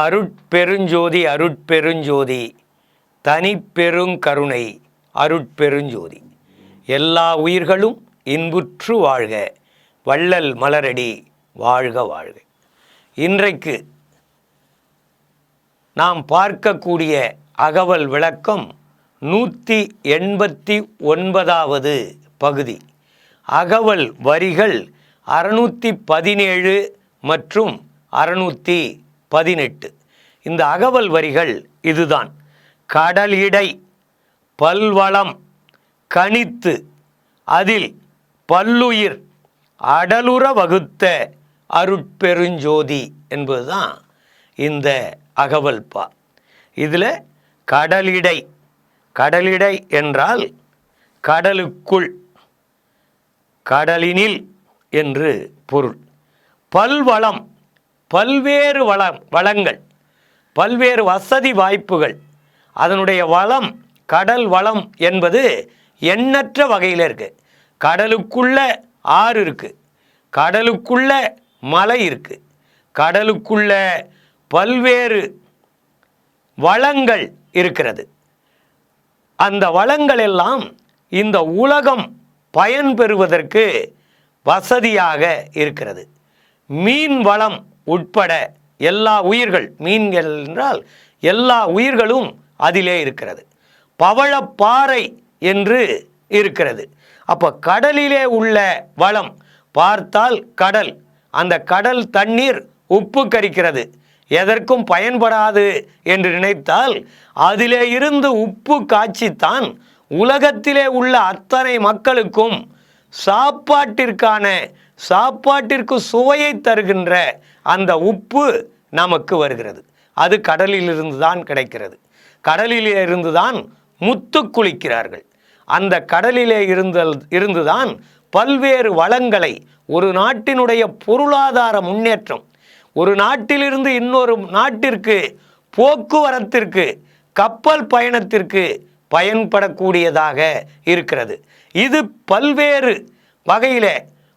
அருட்பெருஞ்சோதி அருட்பெருஞ்சோதி தனிப்பெருங்கருணை அருட்பெருஞ்சோதி. எல்லா உயிர்களும் இன்புற்று வாழ்க வள்ளல் மலரடி வாழ்க வாழ்க. இன்றைக்கு நாம் பார்க்கக்கூடிய அகவல் விளக்கம் நூற்றி எண்பத்தி ஒன்பதாவது பகுதி. அகவல் வரிகள் அறுநூற்றி பதினேழு மற்றும் அறுநூற்றி பதினெட்டு. இந்த அகவல் வரிகள் இதுதான். கடலிடை பல்வளம் கணித்து அதில் பல்லுயிர் அடலுற வகுத்த அருட்பெருஞ்சோதி என்பதுதான் இந்த அகவல் பா. இதில் கடலிடை கடலிடை என்றால் கடலுக்குள் கடலினில் என்று பொருள். பல்வளம் பல்வேறு வளம் வளங்கள் பல்வேறு வசதி வாய்ப்புகள். அதனுடைய வளம் கடல் வளம் என்பது எண்ணற்ற வகையில் இருக்குது கடலுக்குள்ள ஆறு இருக்குது கடலுக்குள்ள மலை இருக்குது கடலுக்குள்ள பல்வேறு வளங்கள் இருக்கிறது. அந்த வளங்கள் எல்லாம் இந்த உலகம் பயன்பெறுவதற்கு வசதியாக இருக்கிறது. மீன் வளம் உட்பட எல்லா உயிர்கள் மீன்கள் என்றால் எல்லா உயிர்களும் அதிலே இருக்கிறது. பவழப்பாறை என்று இருக்கிறது. அப்போ கடலிலே உள்ள வளம் பார்த்தால் கடல் அந்த கடல் தண்ணீர் உப்பு கரிக்கிறது. எதற்கும் பயன்படாது என்று நினைத்தால் அதிலே இருந்து உப்பு காய்ச்சித்தான் உலகத்திலே உள்ள அத்தனை மக்களுக்கும் சாப்பாட்டிற்கான சாப்பாட்டிற்கு சுவையை தருகின்ற அந்த உப்பு நமக்கு வருகிறது. அது கடலிலிருந்து தான் கிடைக்கிறது. கடலிலே இருந்து தான் முத்து குளிக்கிறார்கள். அந்த கடலிலே இருந்தல் இருந்துதான் பல்வேறு வளங்களை ஒரு நாட்டினுடைய பொருளாதார முன்னேற்றம் ஒரு நாட்டிலிருந்து இன்னொரு நாட்டிற்கு போக்குவரத்திற்கு கப்பல் பயணத்திற்கு பயன்படக்கூடியதாக இருக்கிறது. இது பல்வேறு வகையில்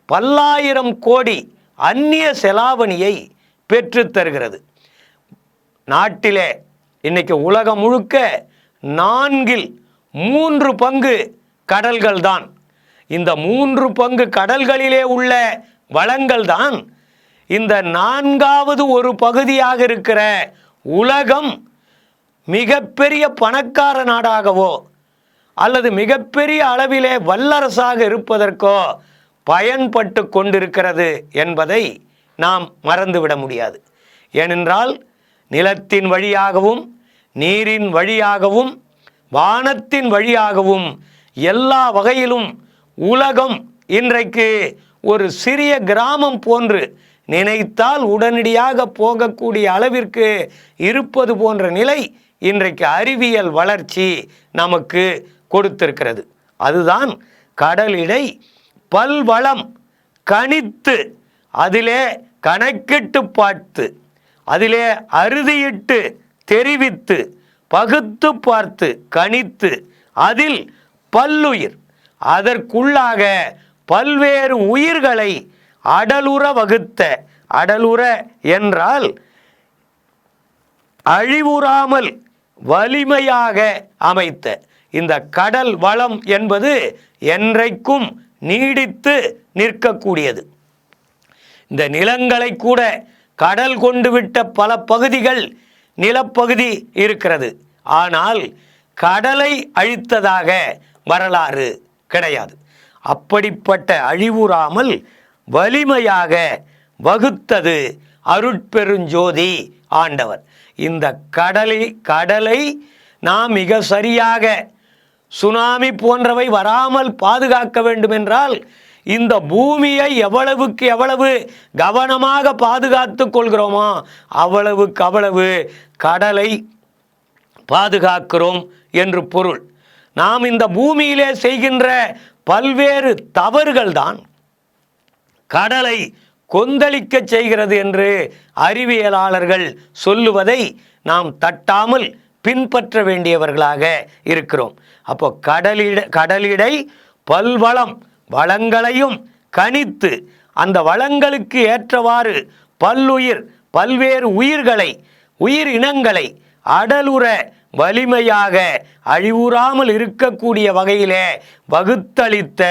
பல்லாயிரம் கோடி அந்நிய செலாவணியை பெற்றுத்தருகிறது நாட்டிலே இன்னைக்கு உலகம் முழுக்க நான்கில் மூன்று பங்கு கடல்கள் தான். இந்த மூன்று பங்கு கடல்களிலே உள்ள வளங்கள் தான் இந்த நான்காவது ஒரு பகுதியாக இருக்கிற உலகம் மிகப்பெரிய பணக்கார நாடாகவோ அல்லது மிகப்பெரிய அளவிலே வல்லரசாக இருப்பதற்கோ பயன்பட்டு கொண்டிருக்கிறது என்பதை நாம் மறந்துவிட முடியாது. ஏனென்றால் நிலத்தின் வழியாகவும் நீரின் வழியாகவும் வானத்தின் வழியாகவும் எல்லா வகையிலும் உலகம் இன்றைக்கு ஒரு சிறிய கிராமம் போன்று நினைத்தால் உடனடியாக போகக்கூடிய அளவிற்கு இருப்பது போன்ற நிலை இன்றைக்கு அறிவியல் வளர்ச்சி நமக்கு கொடுத்திருக்கிறது. அதுதான் கடலிடை பல்வளம் கணித்து அதிலே கணக்கிட்டு பார்த்து அதிலே அறுதியிட்டு தெரிவித்து பகுத்து பார்த்து கணித்து அதில் பல்லுயிர். அதற்குள்ளாக பல்வேறு உயிர்களை அடலுற வகுத்த அடலுற என்றால் அழிவுறாமல் வலிமையாக அமைத்த இந்த கடல் வளம் என்பது என்றைக்கும் நீடித்து நிற்கக்கூடியது. இந்த நிலங்களை கூட கடல் கொண்டு விட்ட பல பகுதிகள் நிலப்பகுதி இருக்கிறது. ஆனால் கடலை அழித்ததாக வரலாறு கிடையாது. அப்படிப்பட்ட அழிவுறாமல் வலிமையாக வகுத்தது அருட்பெருஞ்சோதி ஆண்டவர். இந்த கடலை கடலை நாம் மிக சரியாக சுனாமி போன்றவை வராமல் பாதுகாக்க வேண்டும் என்றால் இந்த பூமியை எவ்வளவுக்கு எவ்வளவு கவனமாக பாதுகாத்து கொள்கிறோமோ அவ்வளவுக்கு அவ்வளவு கடலை பாதுகாக்கிறோம் என்று பொருள். நாம் இந்த பூமியிலே செய்கின்ற பல்வேறு தவறுகள் தான் கடலை கொந்தளிக்க செய்கிறது என்று அறிவியலாளர்கள் சொல்லுவதை நாம் தட்டாமல் பின்பற்ற வேண்டியவர்களாக இருக்கிறோம். அப்போ கடலிட கடலிடை பல்வளம் வளங்களையும் கணித்து அந்த வளங்களுக்கு ஏற்றவாறு பல்லுயிர் பல்வேறு உயிர்களை உயிர் இனங்களை அடலுற வலிமையாக அழிவுறாமல் இருக்கக்கூடிய வகையிலே வகுத்தளித்த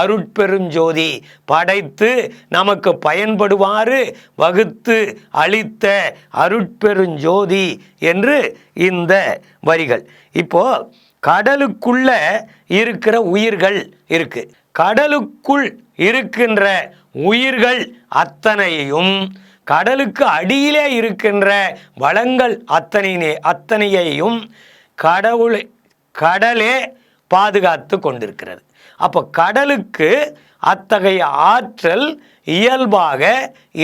அருட்பெருஞ்சோதி படைத்து நமக்கு பயன்படுமாறு வகுத்து அளித்த அருட்பெருஞ்சோதி என்று இந்த வரிகள். இப்போ கடலுக்குள்ள இருக்கிற உயிர்கள் இருக்கு. கடலுக்குள் இருக்கின்ற உயிர்கள் அத்தனையும் கடலுக்கு அடியிலே இருக்கின்ற வளங்கள் அத்தனை அத்தனையையும் கடவுளை கடலே பாதுகாத்து கொண்டிருக்கிறது. அப்போ கடலுக்கு அத்தகைய ஆற்றல் இயல்பாக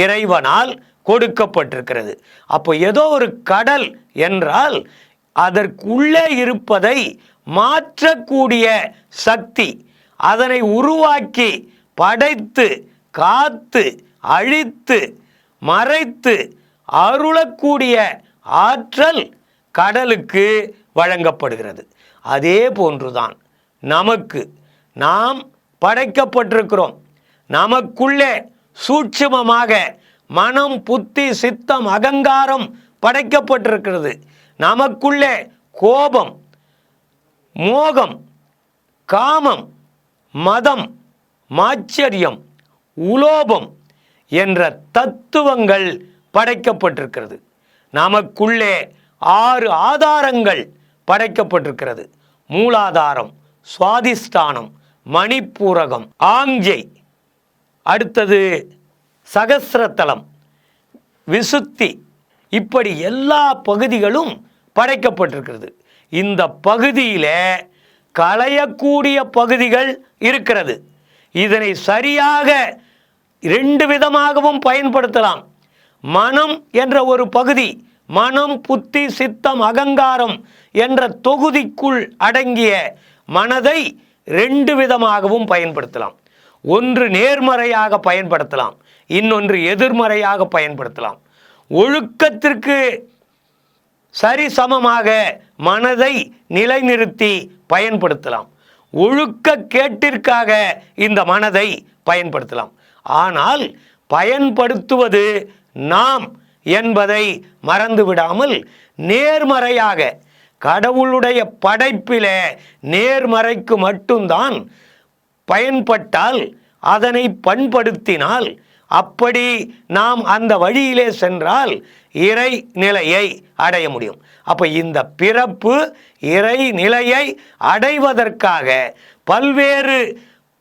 இறைவனால் கொடுக்கப்பட்டிருக்கிறது. அப்போ ஏதோ ஒரு கடல் என்றால் அதற்குள்ளே இருப்பதை மாற்றக்கூடிய சக்தி அதனை உருவாக்கி படைத்து காத்து அழித்து மறைத்து அருளக்கூடிய ஆற்றல் கடலுக்கு வழங்கப்படுகிறது. அதே போன்றுதான் நமக்கு நாம் படைக்கப்பட்டிருக்கிறோம். நமக்குள்ளே சூட்சுமமாக மனம் புத்தி சித்தம் அகங்காரம் படைக்கப்பட்டிருக்கிறது. நமக்குள்ளே கோபம் மோகம் காமம் மதம் மாச்சரியம் உலோபம் என்ற தத்துவங்கள் படைக்கப்பட்டிருக்கிறது. நமக்குள்ளே ஆறு ஆதாரங்கள் படைக்கப்பட்டிருக்கிறது. மூலாதாரம் சுவாதிஷ்டானம் மணிப்பூரகம் ஆஞ்சை. அடுத்தது சகசிரத்தலம் விசுத்தி. இப்படி எல்லா பகுதிகளும் படைக்கப்பட்டிருக்கிறது. இந்த பகுதியில் களையக்கூடிய பகுதிகள் இருக்கிறது. இதனை சரியாக ரெண்டு விதமாகவும் பயன்படுத்தலாம். மனம் என்ற ஒரு பகுதி மனம் புத்தி சித்தம் அகங்காரம் என்ற தொகுதிக்குள் அடங்கிய மனதை ரெண்டு விதமாகவும் பயன்படுத்தலாம். ஒன்று நேர்மறையாக பயன்படுத்தலாம் இன்னொன்று எதிர்மறையாக பயன்படுத்தலாம். ஒழுக்கத்திற்கு சரிசமமாக மனதை நிலைநிறுத்தி பயன்படுத்தலாம். ஒழுக்க கேட்டிற்காக இந்த மனதை பயன்படுத்தலாம். ஆனால் பயன்படுத்துவது நாம் என்பதை மறந்து விடாமல் நேர்மறையாக கடவுளுடைய படைப்பில நேர்மறைக்கு மட்டும்தான் பயன்பட்டால் அதனை பண்படுத்தினால் அப்படி நாம் அந்த வழியிலே சென்றால் இறை நிலையை அடைய முடியும். அப்போ இந்த பிறப்பு இறை நிலையை அடைவதற்காக பல்வேறு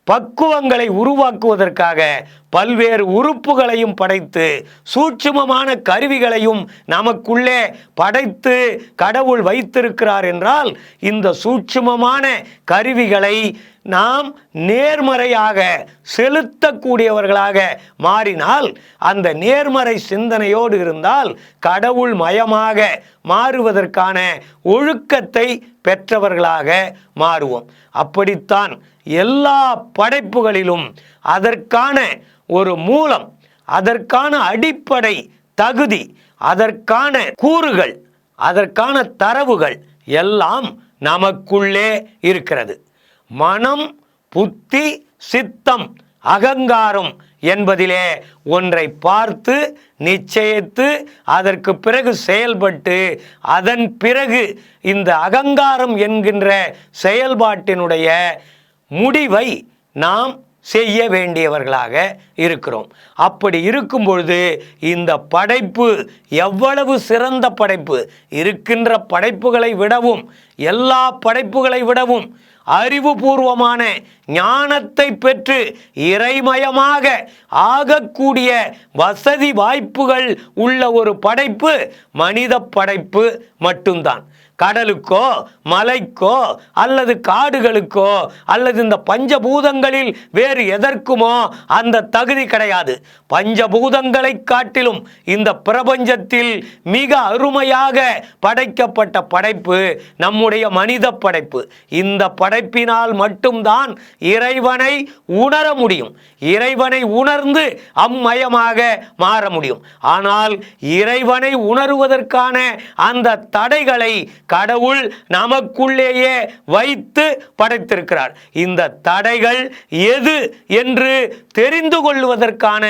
பக்குவங்களை உருவாக்குவதற்காக பல்வேறு உறுப்புகளையும் படைத்து சூட்சுமமான கருவிகளையும் நமக்குள்ளே படைத்து கடவுள் வைத்திருக்கிறார் என்றால் இந்த சூட்சுமமான கருவிகளை நாம் நேர்மறையாக செலுத்தக்கூடியவர்களாக மாறினால் அந்த நேர்மறை சிந்தனையோடு இருந்தால் கடவுள் மயமாக மாறுவதற்கான ஒழுக்கத்தை பெற்றவர்களாக மாறுவோம். அப்படித்தான் எல்லா படைப்புகளிலும் அதற்கான ஒரு மூலம் அதற்கான அடிப்படை தகுதி அதற்கான கூறுகள் அதற்கான தரவுகள் எல்லாம் நமக்குள்ளே இருக்கிறது. மனம் புத்தி சித்தம் அகங்காரம் என்பதிலே ஒன்றை பார்த்து நிச்சயித்து அதற்கு பிறகு செயல்பட்டு அதன் பிறகு இந்த அகங்காரம் என்கின்ற செயல்பாட்டினுடைய முடிவை நாம் செய்ய வேண்டியவர்களாக இருக்கிறோம். அப்படி இருக்கும் பொழுது இந்த படைப்பு எவ்வளவு சிறந்த படைப்பு. இருக்கின்ற படைப்புகளை விடவும் எல்லா படைப்புகளை விடவும் அறிவுபூர்வமான ஞானத்தை பெற்று இறைமயமாக ஆகக்கூடிய வசதி வாய்ப்புகள் உள்ள ஒரு படைப்பு மனித படைப்பு மட்டும்தான். கடலுக்கோ மலைக்கோ அல்லது காடுகளுக்கோ அல்லது இந்த பஞ்சபூதங்களில் வேறு எதற்குமோ அந்த தகுதி கிடையாது. பஞ்சபூதங்களை காட்டிலும் இந்த பிரபஞ்சத்தில் மிக அருமையாக படைக்கப்பட்ட படைப்பு நம்முடைய மனித படைப்பு. இந்த படைப்பினால் மட்டும்தான் இறைவனை உணர முடியும். இறைவனை உணர்ந்து அம்மயமாக மாற முடியும். ஆனால் இறைவனை உணருவதற்கான அந்த தடைகளை கடவுள் நமக்குள்ளேயே வைத்து படைத்திருக்கிறார். இந்த தடைகள் எது என்று தெரிந்து கொள்வதற்கான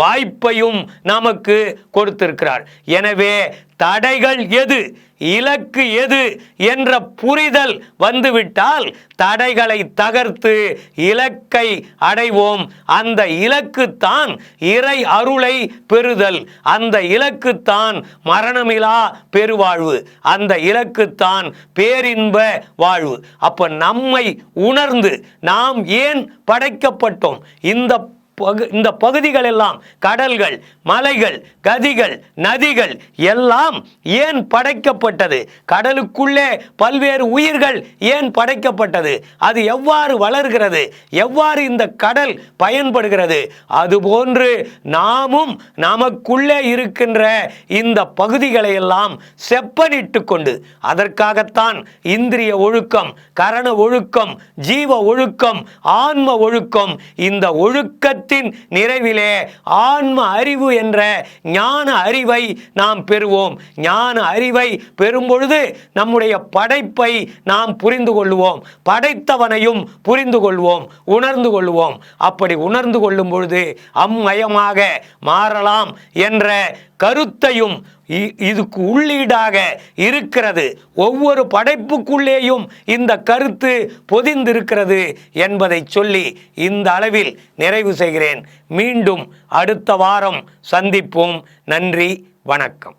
வாய்ப்பையும் நமக்கு கொடுத்திருக்கிறார். எனவே தடைகள் எது? இலக்கு எது? என்ற புரிதல் வந்துவிட்டால் தடைகளை தகர்த்து இலக்கை அடைவோம். அந்த இலக்குத்தான் இறை அருளை பெறுதல். அந்த இலக்குத்தான் மரணமிலா பெருவாழ்வு. அந்த இலக்குத்தான் பேரின்ப வாழ்வு. அப்ப நம்மை உணர்ந்து நாம் ஏன் படைக்கப்பட்டோம்? இந்த பகு இந்த பகுதிகள் எல்லாம் கடல்கள் மலைகள் கதிகள் நதிகள் எல்லாம் ஏன் படைக்கப்பட்டது? கடலுக்குள்ளே பல்வேறு உயிர்கள் ஏன் படைக்கப்பட்டது? அது எவ்வாறு வளர்கிறது? எவ்வாறு இந்த கடல் பயன்படுகிறது? அதுபோன்று நாமும் நமக்குள்ளே இருக்கின்ற இந்த பகுதிகளை எல்லாம் செப்பனிட்டு கொண்டு அதற்காகத்தான் இந்திரிய ஒழுக்கம் கரண ஒழுக்கம் ஜீவ ஒழுக்கம் ஆன்ம ஒழுக்கம் இந்த ஒழுக்கத்தின் நிறைவிலே ஆன்ம அறிவு என்ற ஞான அறிவை நாம் பெறுவோம். ஞான அறிவை பெறும்பொழுது நம்முடைய படைப்பை நாம் புரிந்து கொள்வோம். படைத்தவனையும் புரிந்து கொள்வோம். உணர்ந்து கொள்வோம். அப்படி உணர்ந்து கொள்ளும் பொழுது அம்மயமாக மாறலாம் என்ற கருத்தையும் இ- இதுக்கு உள்ளீடாக இருக்கிறது. ஒவ்வொரு படைப்புக்குள்ளேயும் இந்த கருத்து பொதிந்திருக்கிறது என்பதை சொல்லி இந்த அளவில் நிறைவு செய்கிறேன். மீண்டும் அடுத்த வாரம் சந்திப்போம். நன்றி வணக்கம்.